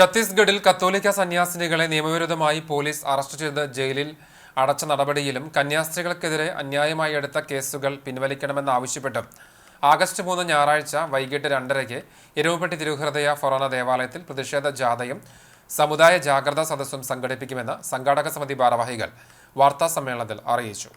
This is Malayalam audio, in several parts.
ഛത്തീസ്ഗഡിൽ കത്തോലിക്ക സന്യാസിനികളെ നിയമവിരുദ്ധമായി പോലീസ് അറസ്റ്റ് ചെയ്ത് ജയിലിൽ അടച്ച നടപടിയിലും കന്യാസ്ത്രീകൾക്കെതിരെ അന്യായമായി എടുത്ത കേസുകൾ പിൻവലിക്കണമെന്നാവശ്യപ്പെട്ട് ആഗസ്റ്റ് മൂന്ന് ഞായറാഴ്ച വൈകിട്ട് രണ്ടരയ്ക്ക് എരുമപ്പെട്ടി തിരുഹൃദയ ഫൊറോന ദേവാലയത്തിൽ പ്രതിഷേധ ജാഥയും സമുദായ ജാഗ്രതാ സദസ്സും സംഘടിപ്പിക്കുമെന്ന് സംഘാടക സമിതി ഭാരവാഹികൾ വാർത്താ സമ്മേളനത്തിൽ അറിയിച്ചു.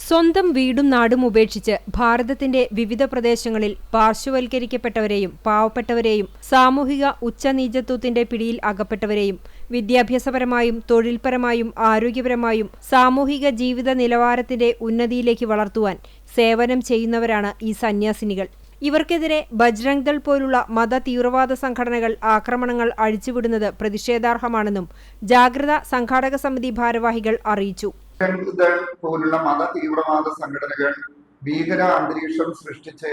സ്വന്തം വീടും നാടും ഉപേക്ഷിച്ച് ഭാരതത്തിന്റെ വിവിധ പ്രദേശങ്ങളിൽ പാർശ്വവൽക്കരിക്കപ്പെട്ടവരെയും പാവപ്പെട്ടവരെയും സാമൂഹിക ഉച്ചനീചത്വത്തിന്റെ പിടിയിൽ അകപ്പെട്ടവരെയും വിദ്യാഭ്യാസപരമായും തൊഴിൽപരമായും ആരോഗ്യപരമായും സാമൂഹിക ജീവിത നിലവാരത്തിന്റെ ഉന്നതിയിലേക്ക് വളർത്തുവാൻ സേവനം ചെയ്യുന്നവരാണ് ഈ സന്യാസിനികൾ. ഇവർക്കെതിരെ ബജ്രംഗ് ദൾ പോലുള്ള മത തീവ്രവാദ സംഘടനകൾ ആക്രമണങ്ങൾ അഴിച്ചുവിടുന്നത് പ്രതിഷേധാർഹമാണെന്നും ജാഗ്രത സംഘാടക സമിതി ഭാരവാഹികൾ അറിയിച്ചു. ദൾ പോലുള്ള മത തീവ്രവാദ സംഘടനകൾ ഭീകര അന്തരീക്ഷം സൃഷ്ടിച്ച്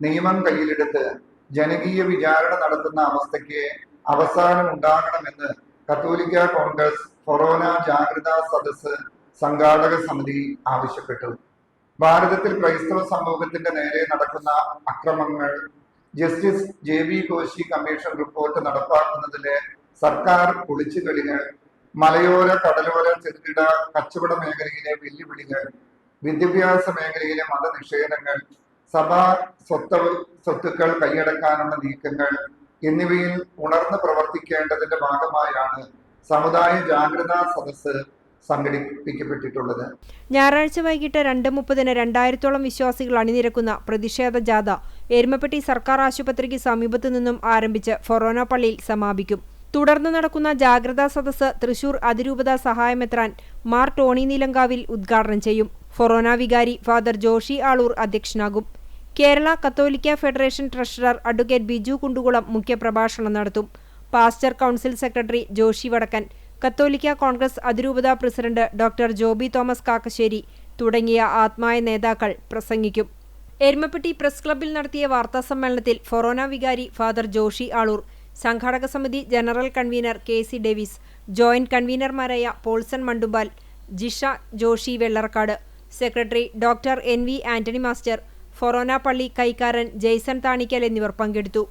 നിയമം കയ്യിലെടുത്ത് ജനകീയ വിചാരണ നടത്തുന്ന അവസ്ഥയ്ക്ക് അവസാനം ഉണ്ടാകണമെന്ന് കത്തോലിക്ക കോൺഗ്രസ് കൊറോണ ജാഗ്രതാ സദസ് സംഘാടക സമിതി ആവശ്യപ്പെട്ടു. ഭാരതത്തിൽ ക്രൈസ്തവ സമൂഹത്തിന്റെ നേരെ നടക്കുന്ന അക്രമങ്ങൾ justice J Koshy commission report നടപ്പാക്കുന്നതിലെ സർക്കാർ ഒളിച്ചുകളികൾ മലയോര കടലോര ചെറുകിട കച്ചവട മേഖലയിലെ വെല്ലുവിളികൾ വിദ്യാഭ്യാസ മേഖലയിലെ മതനിഷേധങ്ങൾ സഭാ സ്വത്ത് സ്വത്തുക്കൾ കൈയടക്കാനുള്ള നീക്കങ്ങൾ എന്നിവയിൽ ഉണർന്ന് പ്രവർത്തിക്കേണ്ടതിന്റെ ഭാഗമായാണ് സമുദായ ജാഗ്രതാ സദസ്സ് സംഘടിപ്പിക്കപ്പെട്ടിട്ടുള്ളത്. ഞായറാഴ്ച വൈകിട്ട് രണ്ട് മുപ്പതിന് രണ്ടായിരത്തോളം വിശ്വാസികൾ അണിനിരക്കുന്ന പ്രതിഷേധ ജാഥ എരുമപ്പെട്ടി സർക്കാർ ആശുപത്രിക്ക് സമീപത്തു നിന്നും ആരംഭിച്ച് ഫൊറോന പള്ളിയിൽ സമാപിക്കും. തുടർന്ന് നടക്കുന്ന ജാഗ്രതാ സദസ്സ് തൃശൂർ അതിരൂപത സഹായമെത്രാൻ മാർ ടോണി നീലങ്കാവിൽ ഉദ്ഘാടനം ചെയ്യും. ഫൊറോന വികാരി ഫാദർ ജോഷി ആളൂർ അധ്യക്ഷനാകും. കേരള കത്തോലിക്ക federation treasurer advocate Biju Kundukulam മുഖ്യപ്രഭാഷണം നടത്തും. പാസ്റ്റർ കൗൺസിൽ സെക്രട്ടറി ജോഷി വടക്കൻ കത്തോലിക്ക കോൺഗ്രസ് അതിരൂപത പ്രസിഡന്റ് ഡോക്ടർ ജോബി തോമസ് കാക്കശ്ശേരി തുടങ്ങിയ ആത്മായ നേതാക്കൾ പ്രസംഗിക്കും. എരുമപ്പെട്ടി പ്രസ് ക്ലബ്ബിൽ നടത്തിയ വാർത്താസമ്മേളനത്തിൽ ഫൊറോന വികാരി ഫാദർ ജോഷി ആളൂർ സംഘാടക സമിതി general convener K C Davis joint കൺവീനർമാരായ Paulson Mandumpal Jisha Joshy Vellarkad secretary doctor N V Antony master ഫൊറോന പള്ളി കൈക്കാരൻ ജെയ്സൺ താണിക്കൽ എന്നിവർ പങ്കെടുത്തു.